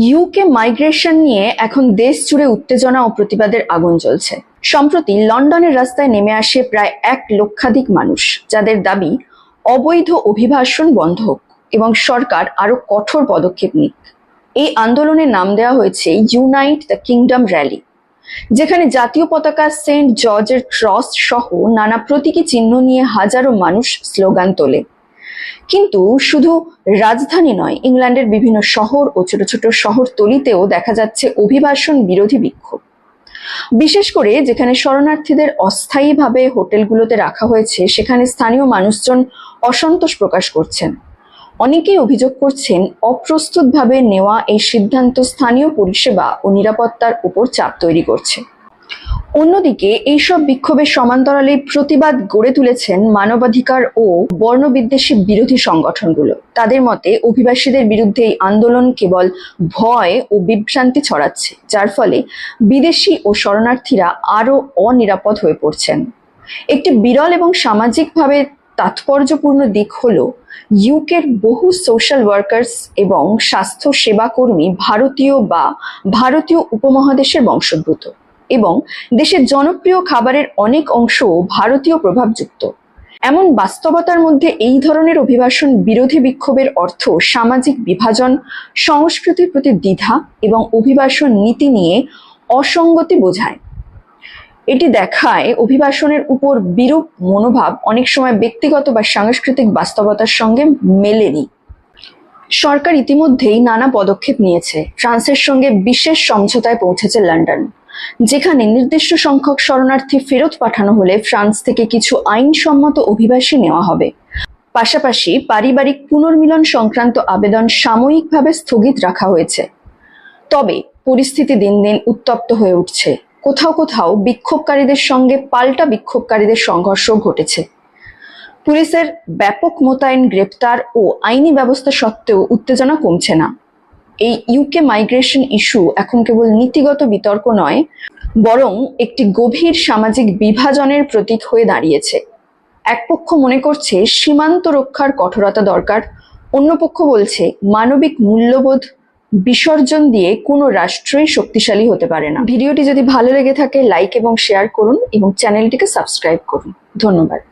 UK migration নিয়ে এখন দেশ জুড়ে উত্তেজনা ও প্রতিবাদের আগুন জ্বলছে। সম্প্রতি লন্ডনের রাস্তায় নেমে আসে প্রায় এক লক্ষাধিক মানুষ, যাদের দাবি অবৈধ অভিবাসন বন্ধ হোক এবং সরকার আরও কঠোর পদক্ষেপ নিক। এই আন্দোলনের নাম দেওয়া হয়েছে ইউনাইট দ্য কিংডম র্যালি যেখানে জাতীয় পতাকা সেন্ট জর্জের ক্রস সহ নানা প্রতীকী চিহ্ন নিয়ে হাজারো মানুষ স্লোগান তোলে। কিন্তু শুধু রাজধানী নয়, ইংল্যান্ডের বিভিন্ন শহর ও ছোট ছোট শহরতলিতেও দেখা যাচ্ছে অভিবাসন বিরোধী বিক্ষোভ। বিশেষ করে যেখানে শরণার্থীদের অস্থায়ীভাবে হোটেলগুলোতে রাখা হয়েছে, সেখানে স্থানীয় মানুষজন অসন্তোষ প্রকাশ করছেন। অনেকেই অভিযোগ করছেন, অপ্রস্তুতভাবে নেওয়া এই সিদ্ধান্ত স্থানীয় পরিষেবা ও নিরাপত্তার উপর চাপ তৈরি করছে। অন্যদিকে, এইসব বিক্ষোভের সমান্তরালে প্রতিবাদ গড়ে তুলেছেন মানবাধিকার ও বর্ণবিদ্বেষী বিরোধী সংগঠনগুলো। তাদের মতে, অভিবাসীদের বিরুদ্ধে এই আন্দোলন কেবল ভয় ও বিভ্রান্তি ছড়াচ্ছে, যার ফলে বিদেশি ও শরণার্থীরা আরও অনিরাপদ হয়ে পড়ছেন। একটি বিরল এবং সামাজিকভাবে তাৎপর্যপূর্ণ দিক হল, ইউকের বহু সোশ্যাল ওয়ার্কার্স এবং স্বাস্থ্য সেবাকর্মী ভারতীয় বা ভারতীয় উপমহাদেশের বংশোদ্ভূত। এবং দেশের জনপ্রিয় খাবারের অনেক অংশ ভারতীয় প্রভাবযুক্ত। এমন বাস্তবতার মধ্যে এই ধরনের অভিবাসন বিরোধী বিক্ষোভের অর্থ সামাজিক বিভাজন, সংস্কৃতির প্রতি দ্বিধা এবং অভিবাসন নীতি নিয়ে অসঙ্গতি বোঝায়। এটি দেখায় অভিবাসনের উপর বিরূপ মনোভাব অনেক সময় ব্যক্তিগত বা সাংস্কৃতিক বাস্তবতার সঙ্গে মেলেনি। সরকার ইতিমধ্যেই নানা পদক্ষেপ নিয়েছে। ফ্রান্সের সঙ্গে বিশেষ সমঝোতায় পৌঁছেছে লন্ডন। যেখানে নির্দিষ্ট সংখ্যক শরণার্থী ফেরত পাঠানো হলে ফ্রান্স থেকে কিছু আইনসম্মত অভিবাসী নেওয়া হবে। পাশাপাশি পারিবারিক পুনর্মিলন সংক্রান্ত আবেদন সাময়িকভাবে স্থগিত রাখা হয়েছে। তবে পরিস্থিতি দিন দিন উত্তপ্ত হয়ে উঠছে। কোথাও কোথাও বিক্ষোভকারীদের সঙ্গে পাল্টা বিক্ষোভকারীদের সংঘর্ষ ঘটেছে। পুলিশের ব্যাপক মোতায়েন, গ্রেপ্তার ও আইনি ব্যবস্থা সত্ত্বেও উত্তেজনা কমছে না। এই ইউকে মাইগ্রেশন ইস্যু এখন কেবল নীতিগত বিতর্ক নয়, বরং একটি গভীর সামাজিক বিভাজনের প্রতীক হয়ে দাঁড়িয়েছে। এক পক্ষ মনে করছে সীমান্ত রক্ষার কঠোরতা দরকার অন্য পক্ষ বলছে মানবিক মূল্যবোধ বিসর্জন দিয়ে কোনো রাষ্ট্রই শক্তিশালী হতে পারে না। ভিডিওটি যদি ভালো লেগে থাকে লাইক এবং শেয়ার করুন এবং চ্যানেলটিকে সাবস্ক্রাইব করুন। ধন্যবাদ।